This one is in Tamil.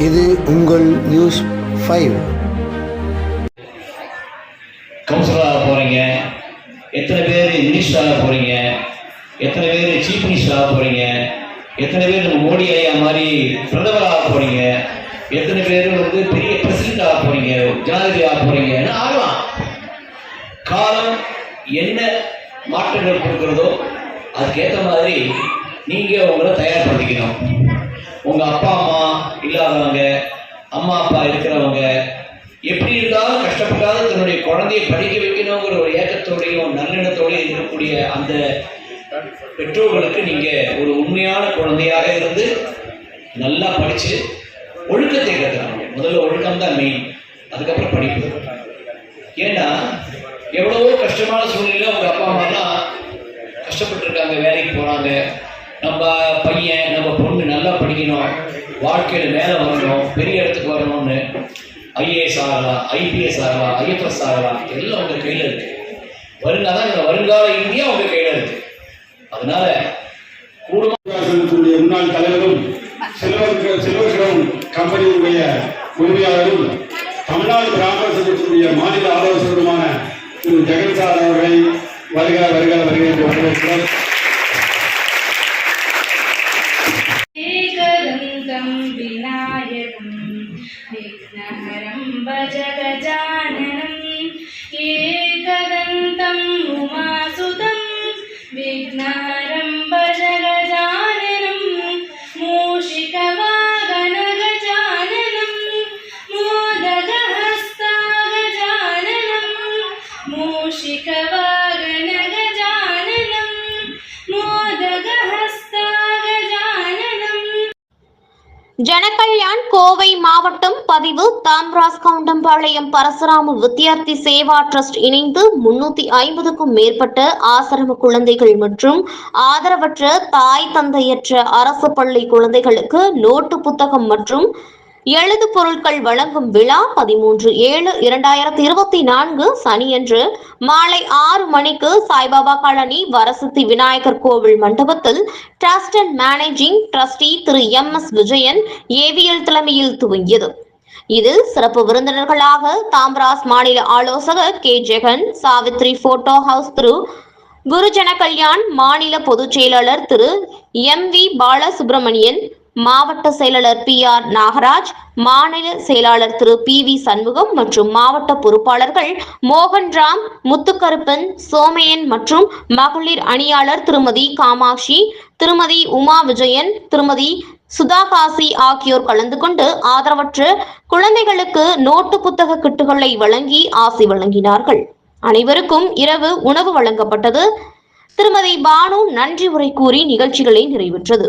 இது உங்கள் நியூஸ் ஃபைவ் கவுன்சிலராக போகிறீங்க எத்தனை பேர் மினிஸ்டராக போகிறீங்க எத்தனை பேர் சீஃப் மினிஸ்டராக போகிறீங்க எத்தனை பேர் நம்ம மோடி ஐயா மாதிரி பிரதமராக போகிறீங்க எத்தனை பேர் வந்து பெரிய பிரசிடண்டாக ஆக போகிறீங்க ஜனாதிபதியாக போகிறீங்கன்னு ஆகலாம்? காலம் என்ன மாற்றங்கள் கொடுக்குறதோ அதுக்கேற்ற மாதிரி நீங்கள் உங்களை தயார்படுத்திக்கணும். உங்கள் அப்பா அம்மா இல்லாதவங்க அம்மா அப்பா இருக்கிறவங்க எப்படி இருந்தாலும் கஷ்டப்பட்டாலும் தன்னுடைய குழந்தையை படிக்க வைக்கணுங்கிற ஒரு ஏக்கத்தோடையும் நல்லெண்ணத்தோடையும் இருக்கக்கூடிய அந்த பெற்றோர்களுக்கு நீங்கள் ஒரு உண்மையான குழந்தையாக இருந்து நல்லா படித்து ஒழுக்கத்தை கற்றுக்கணும் முதல்ல ஒழுக்கம் தான் மெயின் அதுக்கப்புறம் படிப்பு. ஏன்னா எவ்வளவோ கஷ்டமான சூழ்நிலையில் அவங்க அப்பா அம்மாலாம் கஷ்டப்பட்டிருக்காங்க வேலைக்கு போறாங்க. நம்ம பையன் நம்ம பொண்ணு நல்லா படிக்கணும். வாழ்க்கையில் மேலே வரணும் பெரிய இடத்துக்கு வரணும்னு ஐஏஎஸ் ஆகலாம் ஐபிஎஸ் ஆகலாம் ஐஎஃப்எஸ் ஆகலாம். எல்லாம் உங்கள் கையில் இருக்கு. வருங்கால இந்த வருங்கால இந்தியா உங்கள் கையில் இருக்கு. அதனால கூடுமா முன்னாள் தலைவரும் செல்வர் செல்வகிரம் கம்பெனியுடைய உரிமையாளரும் தமிழ்நாடு கிராம சங்கத்தினுடைய மாநில ஆலோசகருமான திரு. ஜெகன்சார் அவர்களை வருக வருக வருக என்று வரவேற்கிறோம். गजाननम् एकदन्तम् ஜனகல்யாண் கோவை மாவட்டம் பதிவு தாம்ராஸ் கவுண்டம்பாளையம் பரசுராம வித்தியார்த்தி சேவா ட்ரஸ்ட் இணைந்து முன்னூத்தி ஐம்பதுக்கும் மேற்பட்ட ஆசிரம குழந்தைகள் மற்றும் ஆதரவற்ற தாய் தந்தையற்ற அரசு பள்ளி குழந்தைகளுக்கு நோட்டு புத்தகம் மற்றும் எழுது பொருட்கள் வழங்கும் விழா பதிமூன்று ஏழு இரண்டாயிரத்தி இருபத்தி நான்கு சனியன்று மாலை ஆறு மணிக்கு சாய்பாபா காலனி வரசுத்தி விநாயகர் கோவில் மண்டபத்தில் trust and managing trustee Thiru M S Vijayan AVL தலைமையில் துவங்கியது. இதில் சிறப்பு விருந்தினர்களாக தாம்ராஸ் மாநில ஆலோசகர் K Jegan Savithri photo house Thiru Gurujana Kalyan மாநில பொதுச் செயலாளர் திரு எம் வி பாலசுப்ரமணியன் மாவட்ட செயலாளர் பி ஆர் நாகராஜ் மாநில செயலாளர் திரு பி வி சண்முகம் மற்றும் மாவட்ட பொறுப்பாளர்கள் மோகன்ராம் முத்துக்கருப்பன் சோமையன் மற்றும் மகளிர் அணியாளர் திருமதி காமாட்சி திருமதி உமா விஜயன் திருமதி சுதாகாசி ஆகியோர் கலந்து கொண்டு ஆதரவற்ற குழந்தைகளுக்கு நோட்டு புத்தக கிட்டுகளை வழங்கி ஆசி வழங்கினார்கள். அனைவருக்கும் இரவு உணவு வழங்கப்பட்டது. திருமதி பானு நன்றி உரை கூறி நிகழ்ச்சிகளை நிறைவேற்றது.